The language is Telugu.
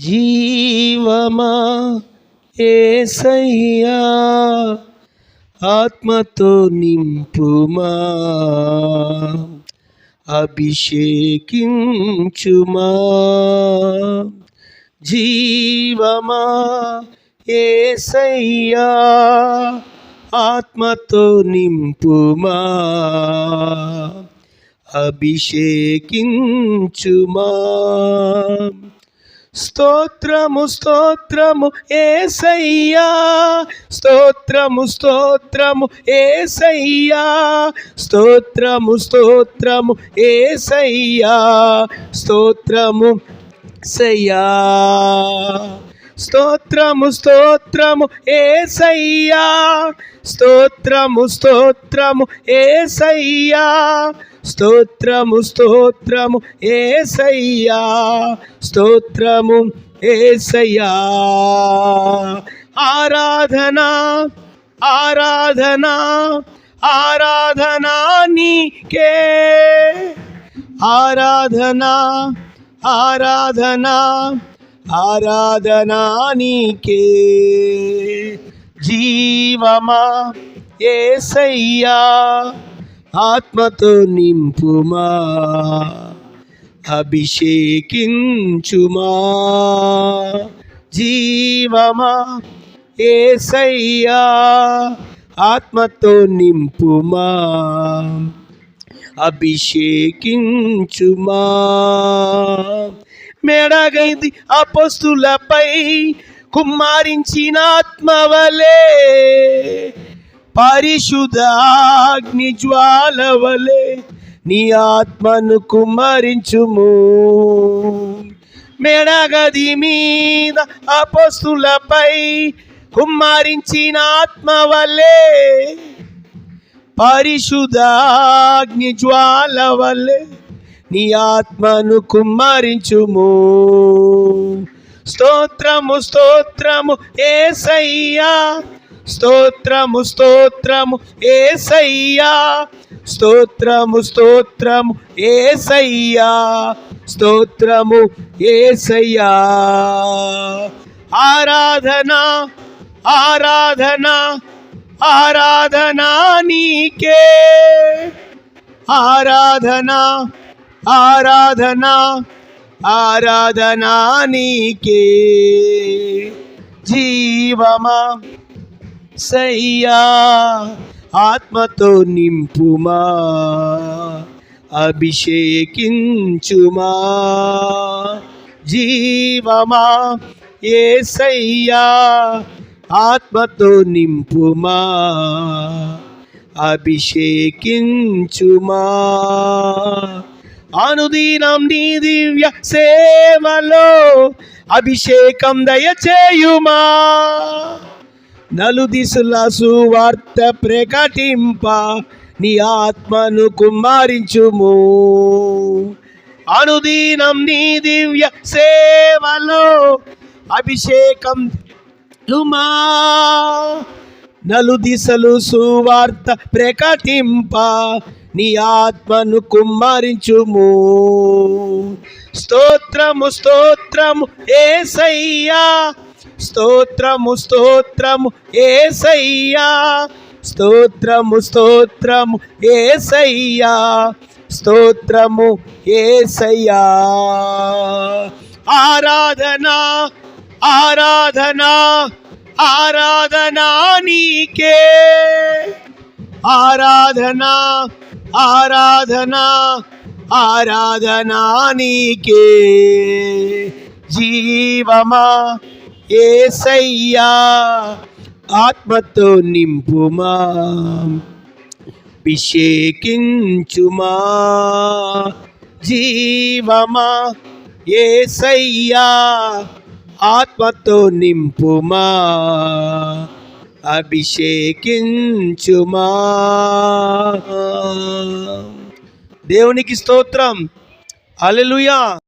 జీవమా ఏసయ్యా? ఆత్మతో నింపుమా? అభిషేకించుమా? జీవమా ఏసయ్యా? ఆత్మతో నింపుమా? అభిషేకించుమా? స్తోత్రము స్తోత్రము ఏసయ్యా. స్తోత్రము స్తోత్రము ఏసయ్యా. స్తోత్రము స్తోత్రము ఏసయ్యా. స్తోత్రము సయ్యా. స్తోత్రము స్తోత్రము ఏసయ్యా. స్తోత్రము స్తోత్రము ఏసయ్యా. స్తోత్రము స్తోత్రము ఏసయ్యా. స్తోత్రము ఏసయ్యా. ఆరాధన ఆరాధన ఆరాధన నీకే. ఆరాధన ఆరాధన ఆరాధనా నీకే. జీవమా ఏసయ్యా ఆత్మతో నింపుమా అభిషేకించుమా. జీవమా ఏసయ్యా ఆత్మతో నింపుమా అభిషేకించుమా. మెడగైది అపస్తులపై కుమ్మారించిన ఆత్మవలే పరిశుద్ధాగ్ని జ్వాలవలే నీ ఆత్మను కుమ్మరించుము. మెడగది మీద అపస్తులపై కుమ్మరించిన ఆత్మవలే పరిశుద్ధాగ్ని జ్వాల వల్లే నీ ఆత్మను కుమ్మరించుము. స్తోత్రము స్తోత్రము ఏసయ్యా. స్తోత్రము స్తోత్రము ఏసయ్యా. స్తోత్రము స్తోత్రము ఏసయ్యా. స్తోత్రము ఏసయ్యా. ఆరాధన ఆరాధన ఆరాధనా నీకే. ఆరాధన ఆరాధన ఆరాధనా నీకే. జీవమా సయ్యా ఆత్మతో నింపుమా అభిషేకించుమా. జీవమా ఏసయ్యా ఆత్మతో నింపుమా అభిషేకించుమా. అనుదీనం నీ దివ్య సేవలో అభిషేకం దయచేయుమా. నలుదిశల సువార్త ప్రకటింప నీ ఆత్మను కుమ్మరించుము. అనుదీనం నీ దివ్య సేవలో అభిషేకం లుమా నలు దిశలు సువార్త ప్రకటింప నీ ఆత్మను కుమ్మరించుము. స్తోత్రము స్తోత్రము ఏసయ్యా. స్తోత్రము స్తోత్రము ఏసయ్యా. స్తోత్రము స్తోత్రము ఏసయ్యా. స్తోత్రము ఏసయ్యా. ఆరాధన ఆరాధన ఆరాధన నీకే. ఆరాధనా ఆరాధనా ఆరాధనా నీకే. జీవమా ఏసయ్యా ఆత్మతో నింపుమా అభిషేకించుమా. జీవమా ఏసయ్యా ఆత్మతో నింపుమా. అభిషేకించుమా. దేవునికి స్తోత్రం. అలెలుయా